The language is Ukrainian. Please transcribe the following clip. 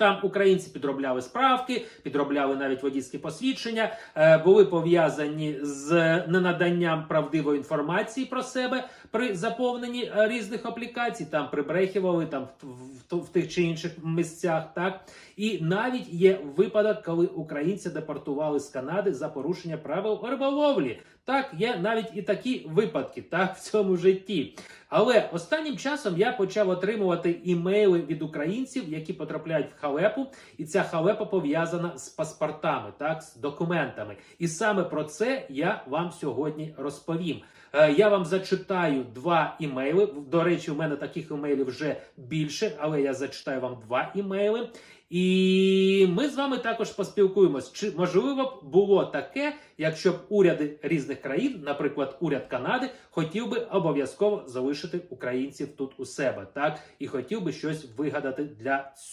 Там українці підробляли справки, підробляли навіть водійські посвідчення, е, були пов'язані з ненаданням правдивої інформації про себе при заповненні е, різних аплікацій. Там прибрехували там в тих чи інших місцях. Так і навіть є випадок, коли українці депортували з Канади за порушення правил риболовлі. Так, є навіть і такі випадки, так в цьому житті. Але останнім часом я почав отримувати імейли від українців, які потрапляють в халепу, і ця халепа пов'язана з паспортами, так з документами. І саме про це я вам сьогодні розповім. Е, Я вам зачитаю два імейли. До речі, у мене таких імейлів вже більше, але я зачитаю вам два імейли. І ми з вами також поспілкуємось, чи можливо б було таке, якщо б уряди різних країн, наприклад, уряд Канади, хотів би обов'язково залишити українців тут у себе, так і хотів би щось вигадати для цього.